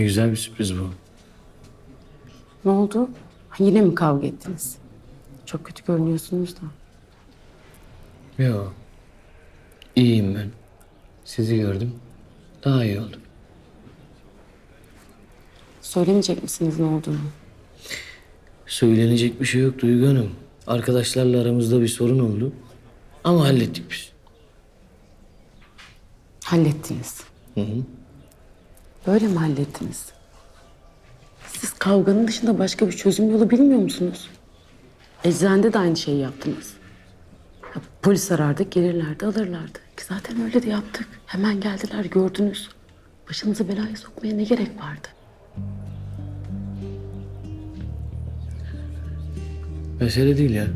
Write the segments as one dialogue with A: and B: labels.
A: Ne güzel bir sürpriz bu.
B: Ne oldu? Yine mi kavga ettiniz? Çok kötü görünüyorsunuz da.
A: Yo. İyiyim ben. Sizi gördüm. Daha iyi oldum.
B: Söylemeyecek misiniz ne olduğunu?
A: Söylenecek bir şey yok Duygu Hanım. Arkadaşlarla aramızda bir sorun oldu. Ama hallettik biz.
B: Hallettiniz.
A: Hı hı.
B: Böyle mi hallettiniz? Siz kavganın dışında başka bir çözüm yolu bilmiyor musunuz? Eczanede de aynı şeyi yaptınız. Ya, polis arardık, gelirlerdi, alırlardı. Ki zaten öyle de yaptık. Hemen geldiler, gördünüz. Başınızı belaya sokmaya ne gerek vardı?
A: Mesele değil ya.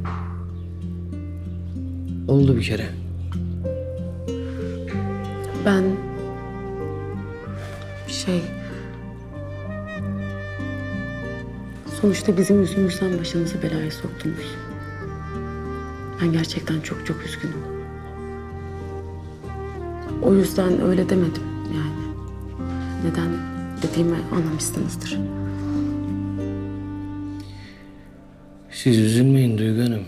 A: Oldu bir kere.
B: Ben... Şey... Sonuçta bizim yüzümüzden başınızı belaya soktunuz. Ben gerçekten çok çok üzgünüm. O yüzden öyle demedim yani. Neden dediğimi anlamışsınızdır.
A: Siz üzülmeyin Duygu Hanım.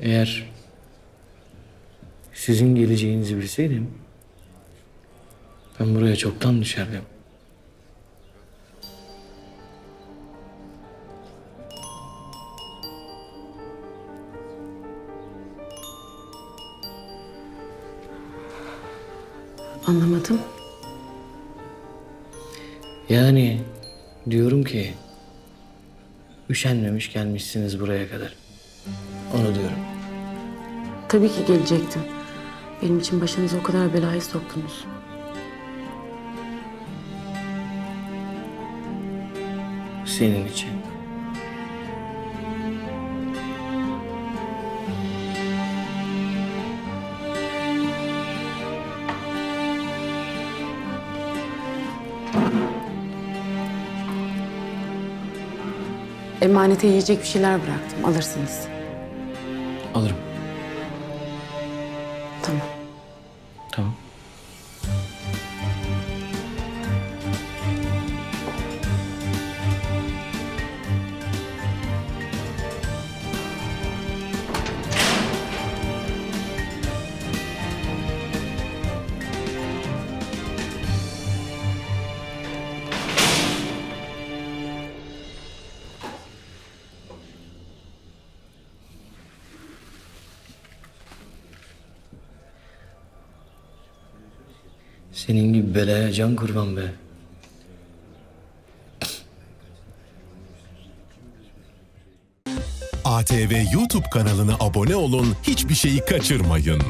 A: Eğer sizin geleceğinizi bilseydim ben buraya çoktan düşerdim.
B: Anlamadım.
A: Yani diyorum ki üşenmemiş gelmişsiniz buraya kadar. Onu diyorum.
B: Tabii ki gelecektim. Benim için başınıza o kadar belayı soktunuz.
A: Senin için.
B: Emanete yiyecek bir şeyler bıraktım. Alırsınız.
A: Alırım.
B: Tamam.
A: Tamam. Senin gibi belaya can kurban be.
C: ATV YouTube kanalına abone olun, hiçbir şeyi kaçırmayın.